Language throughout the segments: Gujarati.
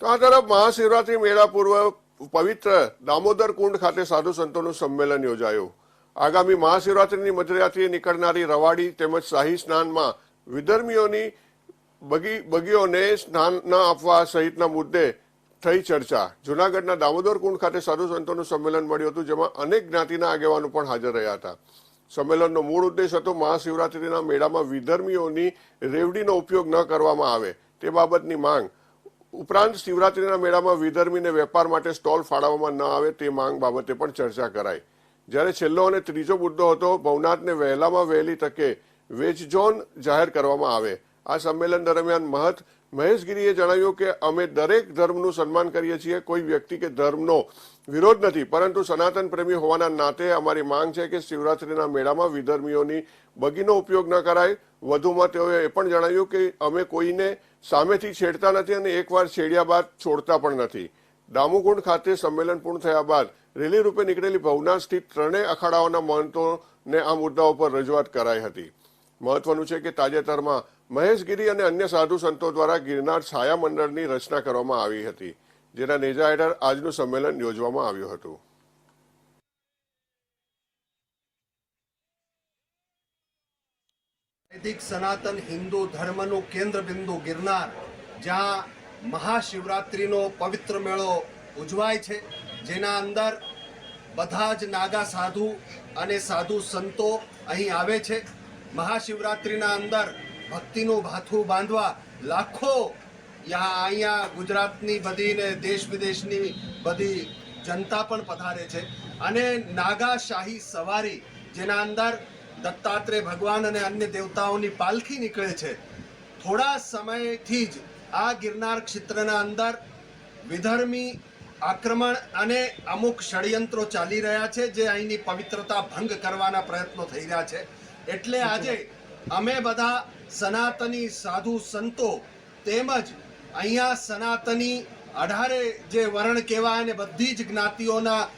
તો આ તરફ મહાશિવરાત્રી મેળા પૂર્વ પવિત્ર દામોદર કુંડ ખાતે સાધુ સંતોનું સંમેલન યોજાયું. આગામી મહાશિવરાત્રીની મધરાત્રિએ નીકળનારી રવાડી તેમજ શાહી સ્નાનમાં વિધર્મીઓની બગી, બગીઓને સ્નાન ન આપવા સહિતના મુદ્દે થઈ ચર્ચા. જુનાગઢના દામોદર કુંડ ખાતે સાધુ સંતોનું સંમેલન મળ્યું હતું, જેમાં અનેક જ્ઞાતિના આગેવાનો પણ હાજર રહ્યા હતા. સંમેલનનો મૂળ ઉદ્દેશ હતો મહાશિવરાત્રીના મેળામાં વિધર્મીઓની રેવડીનો ઉપયોગ ન કરવામાં આવે, તે બાબતની માંગ ઉપરાંત શિવરાત્રીના મેળામાં વિધર્મીને વેપાર માટે સ્ટોલ ફાળવવામાં ન આવે તે માંગ બાબતે પણ ચર્ચા કરાઈ. જ્યારે છેલ્લો અને ત્રીજો મુદ્દો હતો, ભવનાથને વહેલામાં વહેલી તકે વેજ ઝોન જાહેર કરવામાં આવે. આ સંમેલન દરમિયાન મહંત મહેશગીરીએ જણાવ્યું કે અમે દરેક ધર્મનું સન્માન કરીએ છીએ. કોઈ વ્યક્તિ કે ધર્મનો વિરોધ નથી, પરંતુ સનાતન પ્રેમી હોવાના નાતે અમારી માંગ છે કે શિવરાત્રીના મેળામાં વિધર્મીઓની બગીનો ઉપયોગ ન કરાય. વધુમાં તેઓએ એ પણ જણાવ્યું કે અમે કોઈને સામેથી છેડતા નથી અને એકવાર છેડ્યા બાદ છોડતા પણ નથી. દામુકુંડ ખાતે સંમેલન પૂર્ણ થયા બાદ રેલી રૂપે નીકળેલી ભવનાથ સ્થિત ત્રણેય અખાડાઓના મહંતોને આ મુદ્દાઓ પર રજૂઆત કરાઈ હતી. મહત્વનું છે કે તાજેતરમાં મહેશગીરી અને અન્ય સાધુ સંતો દ્વારા ગિરનાર છાયા મંડળની રચના કરવામાં આવી હતી, જેના નેજા હેઠળ આજનું સંમેલન યોજવામાં આવ્યું હતું. વૈદિક સનાતન હિન્દુ ધર્મનું કેન્દ્ર બિંદુ ગિરનાર, જ્યાં મહાશિવરાત્રિનો પવિત્ર મેળો ઉજવાય છે, જેના અંદર બધા જ નાગા સાધુ અને સાધુ સંતો અહીં આવે છે. મહાશિવરાત્રિના અંદર ભક્તિનું ભાથું બાંધવા લાખો યા અહીંયા ગુજરાતની બધી ને દેશ વિદેશની બધી જનતા પણ પધારે છે. અને નાગા શાહી સવારી, જેના અંદર દત્તાત્રેય ભગવાન અને અન્ય દેવતાઓની પાલખી નીકળે છે. થોડા સમયથી જ આ ગિરનાર ક્ષેત્રના અંદર વિધર્મી આક્રમણ અને અમુક ષડયંત્રો ચાલી રહ્યા છે, જે અહીંની પવિત્રતા ભંગ કરવાના પ્રયત્નો થઈ રહ્યા છે. એટલે આજે અમે બધા સનાતની સાધુ સંતો તેમજ અહીંયા સનાતની અઢારે જે વર્ણ કહેવાય અને બધી જ જ્ઞાતિઓના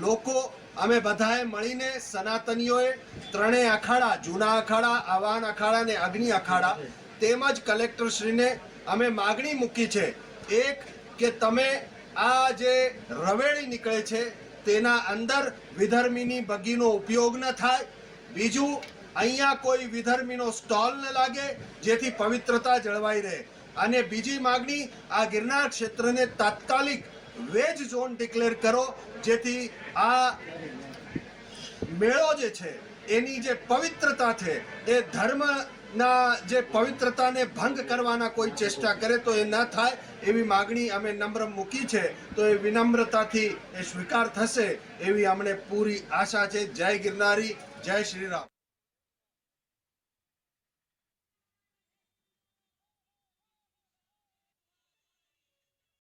લોકો અમે બધાએ મળીને સનાતનીઓએ ત્રણેય અખાડા, જૂના અખાડા, આવાન અખાડા અને અગ્નિ અખાડા તેમજ કલેક્ટરશ્રીને અમે માગણી મૂકી છે. એક, કે તમે આ જે રવેડી નીકળે છે તેના અંદર વિધર્મીની બગીનો ઉપયોગ ન થાય. બીજું અહીંયા કોઈ વિધર્મીનો સ્ટોલ ન લાગે, જેથી પવિત્રતા જળવાઈ રહે. અને બીજી માગણી, આ ગિરનાર ક્ષેત્રને તાત્કાલિક વેજ ઝોન ડિક્લેર કરો, જેથી આ મેળો જે છે, એની જે પવિત્રતા છે, એ ધર્મના જે પવિત્રતાને ભંગ કરવાના કોઈ ચેષ્ટા કરે તો એ ન થાય, એવી માગણી અમે નમ્ર મૂકી છે. તો એ વિનમ્રતાથી એ સ્વીકાર થશે, એવી અમને પૂરી આશા છે. જય ગિરનારી, જય શ્રી રામ.